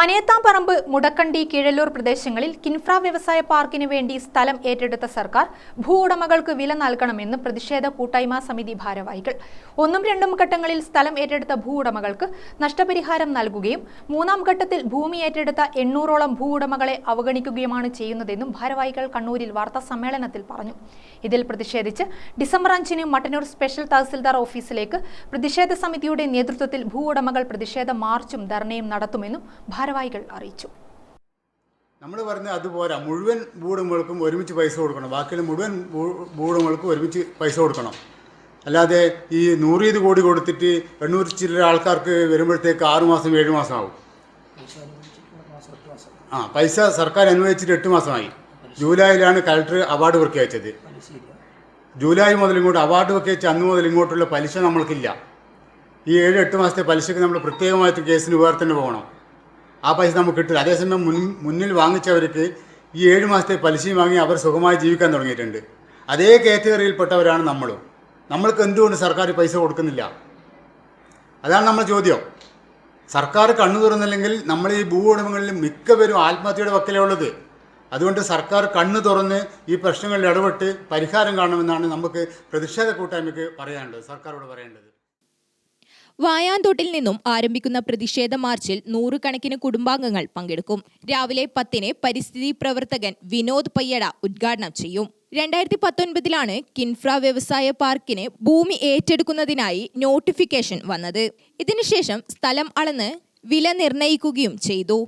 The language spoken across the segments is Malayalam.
പനയത്താംപറമ്പ് മുടക്കണ്ടി കിഴല്ലൂർ പ്രദേശങ്ങളിൽ കിൻഫ്ര വ്യവസായ പാർക്കിന് വേണ്ടി സ്ഥലം ഏറ്റെടുത്ത സർക്കാർ ഭൂ ഉടമകൾക്ക് വില നൽകണമെന്ന് പ്രതിഷേധ കൂട്ടായ്മ സമിതി ഭാരവാഹികൾ. ഒന്നും രണ്ടും ഘട്ടങ്ങളിൽ സ്ഥലം ഏറ്റെടുത്ത ഭൂ ഉടമകൾക്ക് നഷ്ടപരിഹാരം നൽകുകയും മൂന്നാം ഘട്ടത്തിൽ ഭൂമി ഏറ്റെടുത്ത എണ്ണൂറോളം ഭൂ ഉടമകളെ അവഗണിക്കുകയുമാണ് ചെയ്യുന്നതെന്നും ഭാരവാഹികൾ കണ്ണൂരിൽ വാർത്താ സമ്മേളനത്തിൽ പറഞ്ഞു. ഇതിൽ പ്രതിഷേധിച്ച് ഡിസംബർ അഞ്ചിന് മട്ടന്നൂർ സ്പെഷ്യൽ തഹസിൽദാർ ഓഫീസിലേക്ക് പ്രതിഷേധ സമിതിയുടെ നേതൃത്വത്തിൽ ഭൂ ഉടമകൾ പ്രതിഷേധ മാർച്ചും ധർണയും നടത്തുമെന്നും ഭാരവാഹികൾ അറിയിച്ചു. നമ്മൾ പറഞ്ഞ അതുപോരാ മുഴുവൻ ഭൂവുടമകൾക്കും ഒരുമിച്ച് പൈസ കൊടുക്കണം. ബാക്കിയുള്ള മുഴുവൻ ഭൂവുടമകൾക്കും ഒരുമിച്ച് പൈസ കൊടുക്കണം. അല്ലാതെ ഈ നൂറ് കോടി കൊടുത്തിട്ട് എണ്ണൂറ് ചില്ലറ ആൾക്കാർക്ക് വരുമ്പോഴത്തേക്ക് ആറ് മാസം ഏഴ് മാസം ആവും. ആ പൈസ സർക്കാർ അനുവദിച്ചിട്ട് എട്ട് മാസമായി. ജൂലൈയിലാണ് കലക്ടർ അവാർഡ് പ്രഖ്യാപിച്ചത്. ജൂലൈ മുതൽ ഇങ്ങോട്ട് അവാർഡ് പ്രഖ്യാപിച്ച അന്ന് മുതൽ ഇങ്ങോട്ടുള്ള പലിശ നമ്മൾക്കില്ല. ഈ ഏഴ് എട്ട് മാസത്തെ പലിശക്ക് നമ്മൾ പ്രത്യേകമായിട്ട് കേസിന് തന്നെ പോകണം. ആ പൈസ നമുക്ക് കിട്ടില്ല. അതേസമയം മുൻ മുന്നിൽ വാങ്ങിച്ചവർക്ക് ഈ ഏഴ് മാസത്തെ പലിശയും വാങ്ങി അവർ സുഖമായി ജീവിക്കാൻ തുടങ്ങിയിട്ടുണ്ട്. അതേ കാറ്റഗറിയിൽപ്പെട്ടവരാണ് നമ്മളും. നമ്മൾക്ക് എന്തുകൊണ്ട് സർക്കാർ പൈസ കൊടുക്കുന്നില്ല? അതാണ് നമ്മൾ ചോദ്യം. സർക്കാർ കണ്ണു തുറന്നില്ലെങ്കിൽ നമ്മൾ ഈ ഭൂ ഉടമകളിൽ മിക്കവരും ആത്മഹത്യയുടെ വക്കലേ ഉള്ളത്. അതുകൊണ്ട് സർക്കാർ കണ്ണു തുറന്ന് ഈ പ്രശ്നങ്ങളിൽ ഇടപെട്ട് പരിഹാരം കാണണമെന്നാണ് നമുക്ക് പ്രതിഷേധ കൂട്ടായ്മയ്ക്ക് പറയാനുള്ളത് സർക്കാരോട് പറയേണ്ടത് വായാന്തോട്ടിൽ നിന്നും ആരംഭിക്കുന്ന പ്രതിഷേധ മാർച്ചിൽ നൂറുകണക്കിന് കുടുംബാംഗങ്ങൾ പങ്കെടുക്കും. രാവിലെ പത്തിന് പരിസ്ഥിതി പ്രവർത്തകൻ വിനോദ് പയ്യട ഉദ്ഘാടനം ചെയ്യും. രണ്ടായിരത്തി പത്തൊൻപതിലാണ് കിൻഫ്ര വ്യവസായ പാർക്കിന് ഭൂമി ഏറ്റെടുക്കുന്നതിനായി നോട്ടിഫിക്കേഷൻ വന്നത്. ഇതിനുശേഷം സ്ഥലം അളന്ന് വില നിർണയിക്കുകയും ചെയ്തു.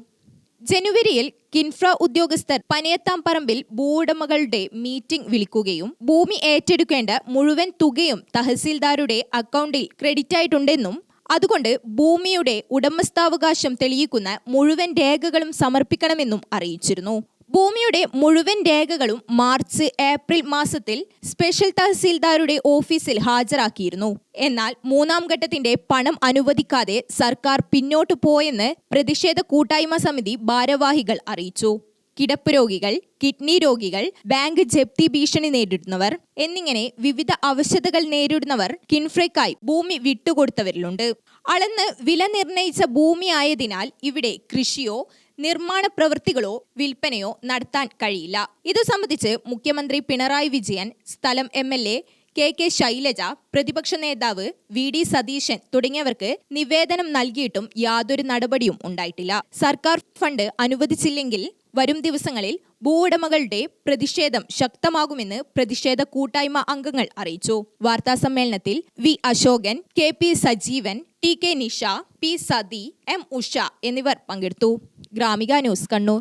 ജനുവരിയിൽ കിൻഫ്ര ഉദ്യോഗസ്ഥർ പനയത്താംപറമ്പിൽ ഭൂവുടമകളുടെ മീറ്റിംഗ് വിളിക്കുകയും ഭൂമി ഏറ്റെടുക്കേണ്ട മുഴുവൻ തുകയും തഹസീൽദാരുടെ അക്കൗണ്ടിൽ ക്രെഡിറ്റ് ആയിട്ടുണ്ടെന്നും അതുകൊണ്ട് ഭൂമിയുടെ ഉടമസ്ഥാവകാശം തെളിയിക്കുന്ന മുഴുവൻ രേഖകളും സമർപ്പിക്കണമെന്നും അറിയിച്ചിരുന്നു. ഭൂമിയുടെ മുഴുവൻ രേഖകളും മാർച്ച് ഏപ്രിൽ മാസത്തിൽ സ്പെഷ്യൽ തഹസീൽദാരുടെ ഓഫീസിൽ ഹാജരാക്കിയിരുന്നു. എന്നാൽ മൂന്നാം ഘട്ടത്തിന്റെ പണം അനുവദിക്കാതെ സർക്കാർ പിന്നോട്ടു പോയെന്ന് പ്രതിഷേധ കൂട്ടായ്മ സമിതി ഭാരവാഹികൾ അറിയിച്ചു. കിടപ്പ് രോഗികൾ കിഡ്നി രോഗികൾ ബാങ്ക് ജപ്തി ഭീഷണി നേരിടുന്നവർ എന്നിങ്ങനെ വിവിധ അവശതകൾ നേരിടുന്നവർ കിൻഫ്രയ്ക്കായി ഭൂമി വിട്ടുകൊടുത്തവരിലുണ്ട്. അളന്ന് വില നിർണയിച്ച ഭൂമിയായതിനാൽ ഇവിടെ കൃഷിയോ നിർമ്മാണ പ്രവൃത്തികളോ വിൽപ്പനയോ നടത്താൻ കഴിയില്ല. ഇതു സംബന്ധിച്ച് മുഖ്യമന്ത്രി പിണറായി വിജയൻ സ്ഥലം M L A K K Shailaja പ്രതിപക്ഷ നേതാവ് വി ഡി സതീശൻ തുടങ്ങിയവർക്ക് നിവേദനം നൽകിയിട്ടും യാതൊരു നടപടിയും ഉണ്ടായിട്ടില്ല. സർക്കാർ ഫണ്ട് അനുവദിച്ചില്ലെങ്കിൽ വരും ദിവസങ്ങളിൽ ഭൂവുടമകളുടെ പ്രതിഷേധം ശക്തമാകുമെന്ന് പ്രതിഷേധ കൂട്ടായ്മ അംഗങ്ങൾ അറിയിച്ചു. വാർത്താ സമ്മേളനത്തിൽ V Ashokan K P Sajeevan T K Nisha P Sathi M Usha എന്നിവർ പങ്കെടുത്തു. ഗ്രാമിക ന്യൂസ് കണ്ണൂർ.